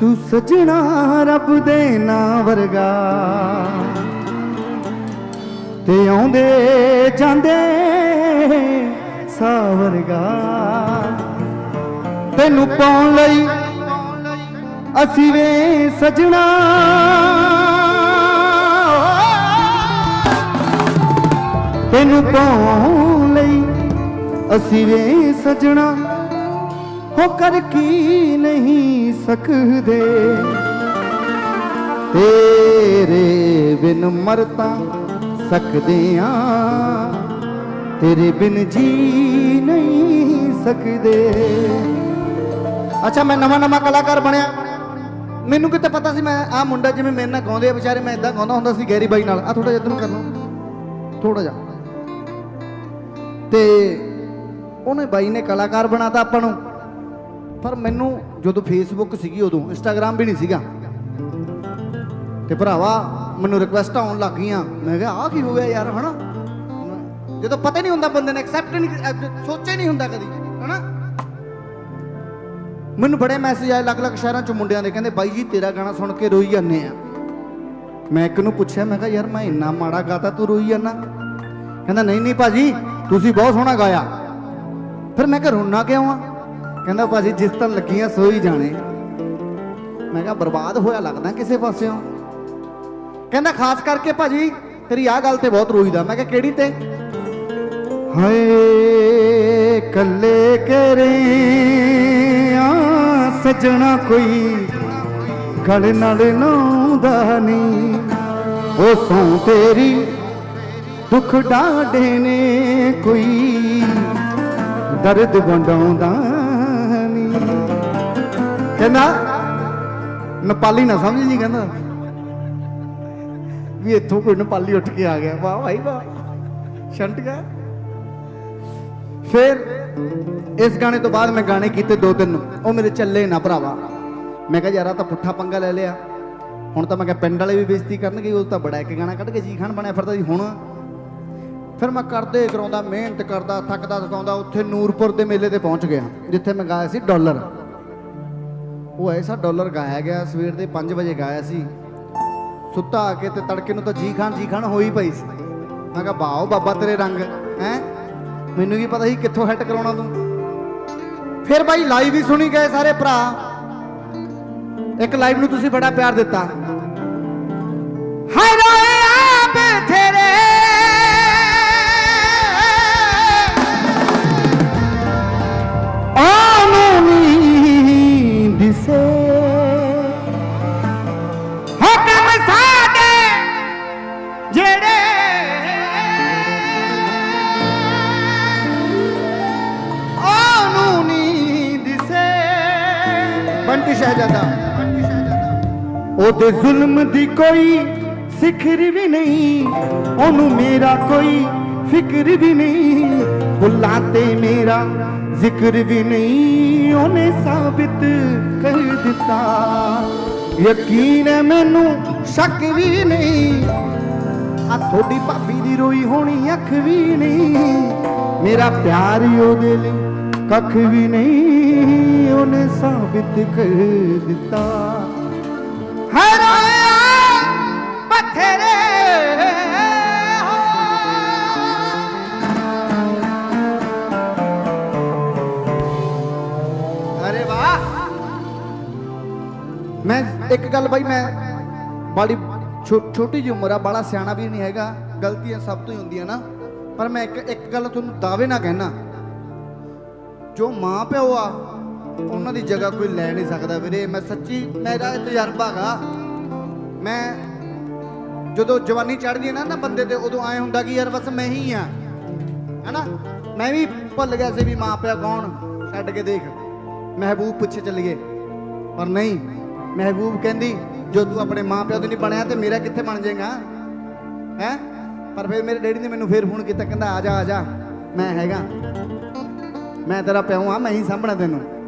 ਤੂੰ ਸਜਣਾ ਰੱਬ ਦੇ ਨਾਂ ਵਰਗਾ। ਤੇ ਆਉਂਦੇ ਜਾਂਦੇ ਸਾਵਰਗਾ ਤੈਨੂੰ ਪਾਉਣ ਲਈ ਅਸੀਂ ਵੇ ਸਜਣਾ। ਤੈਨੂੰ ਪਾਉਣ ਲਈ ਅਸੀਂ ਵੇ ਸਜਣਾ। ਹੋ ਕਰ ਕੀ ਨਹੀਂ ਸਕਦੇ? ਤੇਰੇ ਬਿਨ ਮਰਤਾ ਸਕਦੇ ਆ ਤੇਰੇ ਬਿਨ ਜੀ ਨਹੀਂ ਸਕਦੇ। ਅੱਛਾ, ਮੈਂ ਨਵਾਂ ਨਵਾਂ ਕਲਾਕਾਰ ਬਣਿਆ। ਮੈਨੂੰ ਕਿਤੇ ਪਤਾ ਸੀ ਮੈਂ ਆ ਮੁੰਡਾ ਜਿਵੇਂ ਮੇਰੇ ਨਾਲ ਗਾਉਂਦੇ ਆ ਵਿਚਾਰੇ, ਮੈਂ ਇਦਾਂ ਗਾਉਂਦਾ ਹੁੰਦਾ ਸੀ ਗੈਰੀ ਬਾਈ ਨਾਲ। ਆ ਥੋੜਾ ਜਿਹਾ ਇੱਧਰ ਨੂੰ ਕਰ ਲਓ। ਥੋੜਾ ਜਿਹਾ। ਤੇ ਉਹਨੇ ਬਾਈ ਨੇ ਕਲਾਕਾਰ ਬਣਾਤਾ ਆਪਾਂ ਨੂੰ। ਪਰ ਮੈਨੂੰ ਜਦੋਂ ਫੇਸਬੁੱਕ ਸੀਗੀ ਉਦੋਂ ਇੰਸਟਾਗ੍ਰam ਵੀ ਨਹੀਂ ਸੀਗਾ। ਤੇ ਭਰਾਵਾ, ਮੈਨੂੰ ਰਿਕੁਐਸਟ ਆਉਣ ਲੱਗ ਗਈਆਂ। ਮੈਂ ਕਿਹਾ, ਆਹ ਕੀ ਹੋ ਗਿਆ ਯਾਰ, ਹਨਾ? ਜਦੋਂ ਪਤਾ ਨਹੀਂ ਹੁੰਦਾ ਬੰਦੇ ਨੇ ਐਕਸੈਪਟ ਨਹੀਂ ਅਹ ਸੋਚਿਆ ਨਹੀਂ ਹੁੰਦਾ ਕਦੀ, ਹਨਾ? ਮੈਨੂੰ ਬੜੇ ਮੈਸੇਜ ਆਏ ਅਲੱਗ-ਅਲੱਗ ਸ਼ਹਿਰਾਂ ਚੋਂ ਮੁੰਡਿਆਂ ਦੇ, ਕਹਿੰਦੇ, ਬਾਈ ਜੀ, ਤੇਰਾ ਗਾਣਾ ਸੁਣ ਕੇ ਰੋਈ ਜਾਂਦੇ ਆ। ਮੈਂ ਇੱਕ ਨੂੰ ਪੁੱਛਿਆ, ਮੈਂ ਕਿਹਾ, ਯਾਰ, ਮੈਂ ਇੰਨਾ ਮਾੜਾ ਗਾਤਾ, ਤੂੰ ਰੋਈ ਜਾਂਦਾ? ਕਹਿੰਦਾ, ਨਹੀਂ ਨਹੀਂ ਭਾਜੀ, ਤੁਸੀਂ ਬਹੁਤ ਸੋਹਣਾ ਗਾਇਆ। ਫਿਰ ਮੈਂ ਕਿਹਾ, ਰੋਣਾ ਕਿਉਂ ਆ? ਕਹਿੰਦਾ ਭਾਜੀ, ਜਿਸ ਤਰ੍ਹਾਂ ਲੱਗੀਆਂ ਸੋ ਹੀ ਜਾਣੇ। ਮੈਂ ਕਿਹਾ, ਬਰਬਾਦ ਹੋਇਆ ਲੱਗਦਾ ਕਿਸੇ ਪਾਸਿਓਂ। ਕਹਿੰਦਾ, ਖਾਸ ਕਰਕੇ ਭਾਜੀ, ਤੇਰੀ ਆਹ ਗੱਲ ਤੇ ਬਹੁਤ ਰੋਈਦਾ। ਮੈਂ ਕਿਹਾ, ਕਿਹੜੀ ਤੇ? ਹਾਏ, ਕੱਲੇ ਕਰੇ ਆ, ਸਜਣਾ ਕੋਈ ਗਲ ਨਾਲ ਨਾਉਂਦਾ ਨਹੀਂ। ਉਹ ਸੌ ਤੇਰੀ, ਦੁੱਖ ਡਾਢੇ ਨੇ ਕੋਈ। ਦਰਦ ਵੰਡਾਉਂਦਾ ਕਹਿੰਦਾ, ਨੇਪਾਲੀ ਨਾ ਸਮਝ ਜੀ ਕਹਿੰਦਾ। ਵੀ ਇੱਥੋਂ ਕੋਈ ਨੇਪਾਲੀ ਉੱਠ ਕੇ ਆ ਗਿਆ। ਵਾਹ ਭਾਈ, ਵਾਹ। ਛੰਟ ਗਿਆ। ਫਿਰ ਇਸ ਗਾਣੇ ਤੋਂ ਬਾਅਦ ਮੈਂ ਗਾਣੇ ਕੀਤੇ ਦੋ ਤਿੰਨ। ਉਹ ਮੇਰੇ ਚੱਲੇ ਨਾ ਭਰਾਵਾ। ਮੈਂ ਕਿਹਾ, ਯਾਰ ਤਾਂ ਪੁੱਠਾ ਪੰਗਾ ਲੈ ਲਿਆ। ਹੁਣ ਤਾਂ ਮੈਂ ਕਿਹਾ, ਪਿੰਡ ਵਾਲੇ ਵੀ ਬੇਇੱਜ਼ਤੀ ਕਰਨਗੇ, ਉਹ ਤਾਂ ਬੜਾ ਇੱਕ ਗਾਣਾ ਕੱਢ ਕੇ ਜੀ ਖਾਨ ਬਣਿਆ ਫਿਰਦਾ ਜੀ ਹੁਣ। ਫਿਰ ਮੈਂ ਕਰਦੇ ਕਰਾਉਂਦਾ, ਮਿਹਨਤ ਕਰਦਾ, ਥੱਕਦਾ, ਥਕਾਉਂਦਾ, ਉੱਥੇ ਨੂਰਪੁਰ ਦੇ ਮੇਲੇ ਤੇ ਪਹੁੰਚ ਗਿਆ, ਜਿੱਥੇ ਮੈਂ ਗਾਇਆ ਸੀ ਡਾਲਰ। ਉਹ ਐਸਾ ਡਾਲਰ ਗਾਇਆ ਗਿਆ, ਸਵੇਰ ਦੇ 5 ਵਜੇ ਗਾਇਆ ਸੀ। ਸੁੱਤਾ ਆ ਕੇ ਤੇ ਤੜਕੇ ਨੂੰ ਤਾਂ ਜੀ ਖਾਨ ਜੀ ਖਾਨ ਹੋਈ ਪਈ ਸੀ। ਮੈਂ ਕਿਹਾ ਬਾਓ ਬਾਬਾ ਤੇਰੇ ਰੰਗ, ਹੈ? ਮੈਨੂੰ ਕੀ ਪਤਾ ਸੀ ਕਿੱਥੋਂ ਹੈਟ ਕਰਾਉਣਾ ਤੂੰ? ਫਿਰ ਬਾਈ ਲਾਈਵ ਹੀ ਸੁਣੀ ਗਏ ਸਾਰੇ ਭਰਾ। ਇੱਕ ਲਾਈਵ ਨੂੰ ਤੁਸੀਂ ਬੜਾ ਪਿਆਰ ਦਿੱਤਾ। ਉਹਦੇ ਜ਼ੁਲਮ ਦੀ ਕੋਈ ਸਿਖਰ ਵੀ ਨਹੀਂ, ਉਹਨੂੰ ਮੇਰਾ ਕੋਈ ਫਿਕਰ ਵੀ ਨਹੀਂ, ਬੁੱਲਾਂ ਤੇ ਮੇਰਾ ਜ਼ਿਕਰ ਵੀ ਨਹੀਂ, ਉਹਨੇ ਸਾਬਿਤ ਕਰ ਦਿੱਤਾ। ਯਕੀਨ ਹੈ ਮੈਨੂੰ ਸ਼ੱਕ ਵੀ ਨਹੀਂ, ਆ ਤੁਹਾਡੀ ਭਾਬੀ ਦੀ ਰੋਈ ਹੋਣੀ ਅੱਖ ਵੀ ਨਹੀਂ, ਮੇਰਾ ਪਿਆਰ ਹੀ ਉਹਦੇ ਲਈ ਕੱਖ ਵੀ ਨਹੀਂ, ਉਹਨੇ ਸਾਬਿਤ ਕਰ ਦਿੱਤਾ। ਹੈ ਬਥੇਰੇ ਅਰੇ ਵਾਹ ਮੈਂ ਇੱਕ ਗੱਲ ਬਾਈ ਮੈਂ ਬੜੀ ਛੋ- ਛੋਟੀ ਜਿਹੀ ਉਮਰ ਆ ਬੜਾ ਸਿਆਣਾ ਵੀ ਨਹੀਂ ਹੈਗਾ ਗਲਤੀਆਂ ਸਭ ਤੋਂ ਹੀ ਹੁੰਦੀਆਂ ਨਾ ਪਰ ਮੈਂ ਇੱਕ ਇੱਕ ਗੱਲ ਤੁਹਾਨੂੰ ਦਾਅਵੇ ਨਾ ਕਹਿਣਾ ਜੋ ਮਾਂ ਪਿਓ ਆ ਉਹਨਾਂ ਦੀ ਜਗ੍ਹਾ ਕੋਈ ਲੈ ਨਹੀਂ ਸਕਦਾ ਵੀਰੇ। ਮੈਂ ਸੱਚੀ ਮੇਰਾ ਤਜਰਬਾ ਹੈਗਾ। ਮੈਂ ਜਦੋਂ ਜਵਾਨੀ ਚੜ੍ਹਦੀ ਹੈ ਨਾ ਨਾ ਬੰਦੇ ਤੇ ਉਦੋਂ ਐ ਹੁੰਦਾ ਕਿ ਯਾਰ ਬਸ ਮੈਂ ਹੀ ਆ। ਹੈਨਾ? ਮੈਂ ਵੀ ਭੁੱਲ ਗਿਆ ਸੀ ਵੀ ਮਾਂ ਪਿਓ ਕੌਣ? ਛੱਡ ਕੇ ਦੇਖ। ਮਹਿਬੂਬ ਪਿੱਛੇ ਚੱਲ ਗਏ ਪਰ ਨਹੀਂ, ਮਹਿਬੂਬ ਕਹਿੰਦੀ, ਜੋ ਤੂੰ ਆਪਣੇ ਮਾਂ ਪਿਓ ਤੋਂ ਨਹੀਂ ਬਣਿਆ ਤੇ ਮੇਰਾ ਕਿੱਥੇ ਬਣ ਜਾਏਗਾ? ਹੈ? ਪਰ ਫਿਰ ਮੇਰੇ ਡੈਡੀ ਨੇ ਮੈਨੂੰ ਫੇਰ ਫੋਨ ਕੀਤਾ, ਕਹਿੰਦਾ, ਆ ਜਾ ਆ ਜਾ। ਮੈਂ ਹੈਗਾ। ਮੈਂ ਤੇਰਾ ਪਿਓ ਆ, ਮੈਂ ਹੀ ਸਾਂਭਣਾ ਤੈਨੂੰ।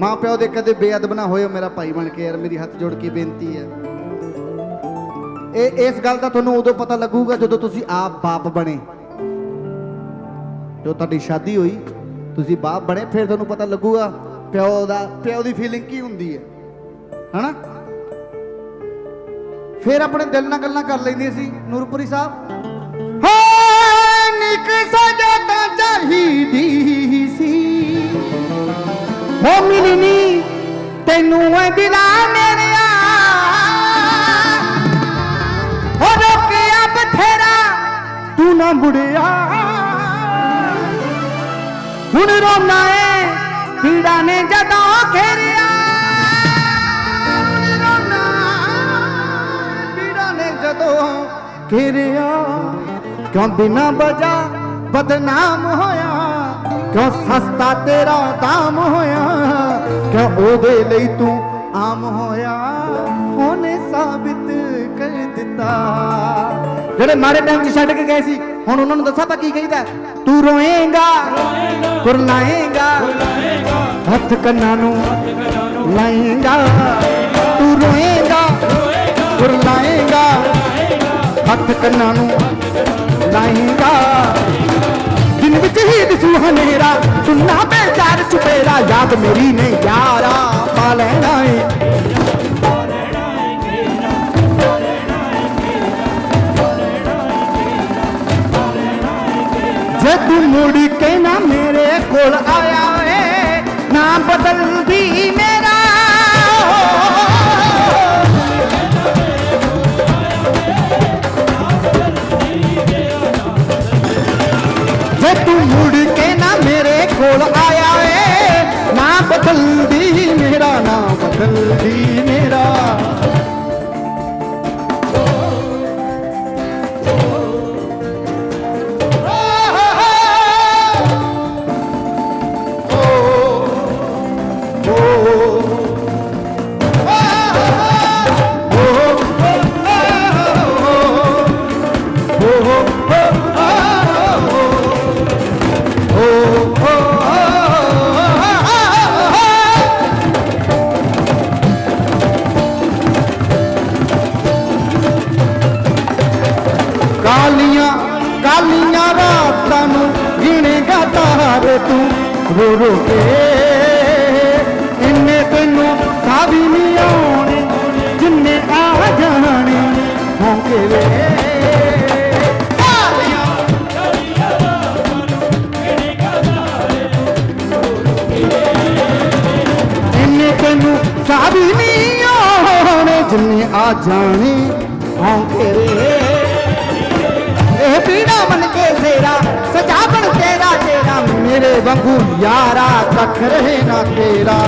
ਮਾਂ ਪਿਓ ਦੇ ਕਦੇ ਬੇਅਦਬ ਨਾ ਹੋਇਓ ਮੇਰਾ ਭਾਈ ਬਣ ਕੇ ਯਾਰ, ਮੇਰੀ ਹੱਥ ਜੋੜ ਕੇ ਬੇਨਤੀ ਹੈ। ਇਹ, ਇਸ ਗੱਲ ਦਾ ਤੁਹਾਨੂੰ ਉਦੋਂ ਪਤਾ ਲੱਗੂਗਾ ਜਦੋਂ ਤੁਸੀਂ ਆਪ ਬਾਪ ਬਣੇ। ਜੋ ਤੁਹਾਡੀ ਸ਼ਾਦੀ ਹੋਈ, ਤੁਸੀਂ ਬਾਪ ਬਣੇ, ਫਿਰ ਤੁਹਾਨੂੰ ਪਤਾ ਲੱਗੂਗਾ ਪਿਓ ਦਾ, ਪਿਓ ਦੀ ਫੀਲਿੰਗ ਕੀ ਹੁੰਦੀ ਹੈ। ਹਨਾ? ਫਿਰ ਆਪਣੇ ਦਿਲ ਨਾਲ ਗੱਲਾਂ ਕਰ ਲੈਂਦੀਆਂ ਸੀ, ਨੂਰਪੁਰੀ ਸਾਹਿਬ। ਤੈਨੂੰ ਦਿਲਾ ਮੇਰਿਆ। ਹੋ ਰੋਕਿਆ ਬਥੇਰਾ, ਤੂੰ ਨਾ ਮੁੜਿਆ। ਹੁਣ ਰੋਣਾ ਏ, ਪੀੜਾ ਨੇ ਜਦੋਂ ਘੇਰਿਆ। ਹੁਣ ਰੋਣਾ, ਪੀੜਾ ਨੇ ਜਦੋਂ ਘੇਰਿਆ। ਕਿਉਂ ਬਿਨਾ ਵਜਾ ਬਦਨਾਮ ਹੋਇਆ? ਕਿਉਂ ਸਸਤਾ ਤੇਰਾ ਦਾਮ ਹੋਇਆ? ਕਿਉਂ ਉਹਦੇ ਲਈ ਤੂੰ ਆਮ ਹੋਇਆ? ਉਹਨੇ ਸਾਬਿਤ ਕਰ ਦਿੱਤਾ। ਜਿਹੜੇ ਮਾਰੇ ਟਾਈਮ 'ਚ ਛੱਡ ਕੇ ਗਏ ਸੀ, ਹੁਣ ਉਹਨਾਂ ਨੂੰ ਦੱਸਾਂ ਤਾਂ ਕੀ ਕਹੀਦਾ ਤੂੰ ਰੋਏਗਾ ਕੁਰਲਾਏਗਾ ਹੱਥ ਕੰਨਾਂ ਨੂੰ ਲਾਏਗਾ। ਤੂੰ ਰੋਏਗਾ ਕੁਰਲਾਏਗਾ ਹੱਥ ਕੰਨਾਂ ਨੂੰ ਲਾਏਗਾ। ਦਿਨ ਵਿੱਚ ਹੀ ਦਿਸੂ ਹਨੇਰਾ। ਸੁਣਨਾ ਬੇਚਾਰ ਸੁਪੇਰਾ, ਯਾਦ ਮੇਰੀ ਨੇ ਯਾਰਾ। ਪਾ ਲੈਣਾ ਏ। ਜੇ ਤੂੰ ਮੁੜ ਕੇ ਨਾ ਮੇਰੇ ਕੋਲ ਆਇਆ ਏ, ਨਾ ਬਦਲਦੀ ਮੇਰਾ ਕੋਲ ਆਇਆ ਏ ਨਾ ਬਦਲਦੀ ਮੇਰਾ ਨਾ ਬਦਲਦੀ ਮੇਰਾ ਕਾਲੀਆਂ ਜਾਣੇ ਹੋਂਗੇ ਵੇ ਇਹ ਪੀੜਾ ਮਨ ਕੇ ਸੇਰਾ, ਸਜਾ ਬਣ ਤੇਰਾ ਤੇਰਾ ਮੇਰੇ ਵਾਂਗੂ ਯਾਰਾ ਕੱਖ ਰਹੇ ਨਾ ਤੇਰਾ।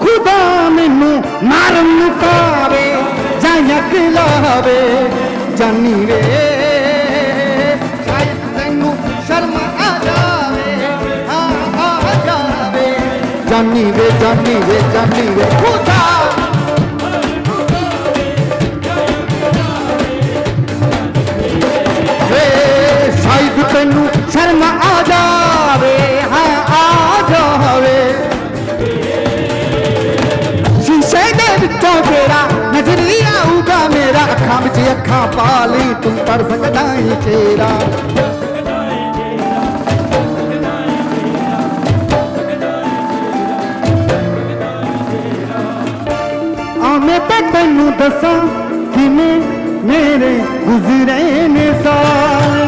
ਖੁਦਾ ਮੈਨੂੰ ਮਾਰਨ ਨੂੰ ਪਾਵੇ ਜਾਂ ਯਕ ਲਾਵੇ ਜਾਨੀ ਵੇ। ਜਾਨੀ ਵੇ ਜਾਨੀ ਵੇ ਜਾਨੀ ਵੇ। ਖੁਦਾ। ਵੇ ਸ਼ਾਇਦ ਤੈਨੂੰ ਸ਼ਰਮ ਆ ਜਾਵੇ ਹਾਂ ਆ ਜਾਵੇ। ਸ਼ੀਸ਼ੇ ਦੇ ਵਿੱਚੋਂ ਤੇਰਾ ਨਜ਼ਰੀ ਆਊਗਾ ਮੇਰਾ ਅੱਖਾਂ ਵਿੱਚ ਅੱਖਾਂ ਪਾ ਲਈ ਤੂੰ ਕਰ ਸਕਦਾ ਤੇਰਾ। ਤੈਨੂੰ ਦੱਸਾਂ ਕਿਵੇਂ ਮੇਰੇ ਗੁਜ਼ਰੇ ਨੇ ਸਾਲ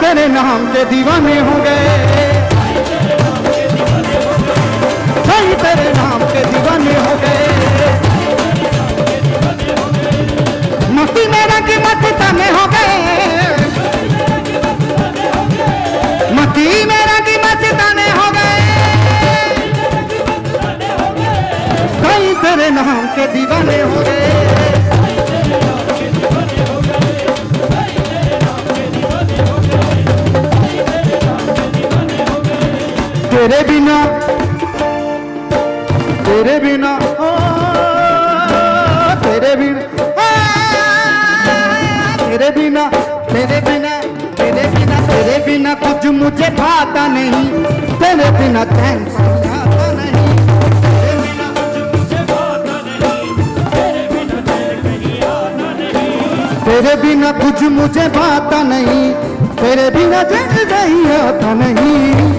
तेरे नाम के दीवाने हो गए। सही तेरे नाम के दीवाने हो गए। मस्ती में रंग मस्ताने हो गए। मस्ती में रंग मस्ताने हो गए। सही, तेरे नाम के दीवाने हो गए। तेरे बिना तेरे बिना तेरे बिना तेरे बिना तेरे बिना तेरे बिना तेरे बिना कुछ मुझे भाता नहीं। तेरे बिना चैन तेरे बिना कुछ मुझे भाता नहीं। तेरे बिना चैन नहीं। आता नहीं।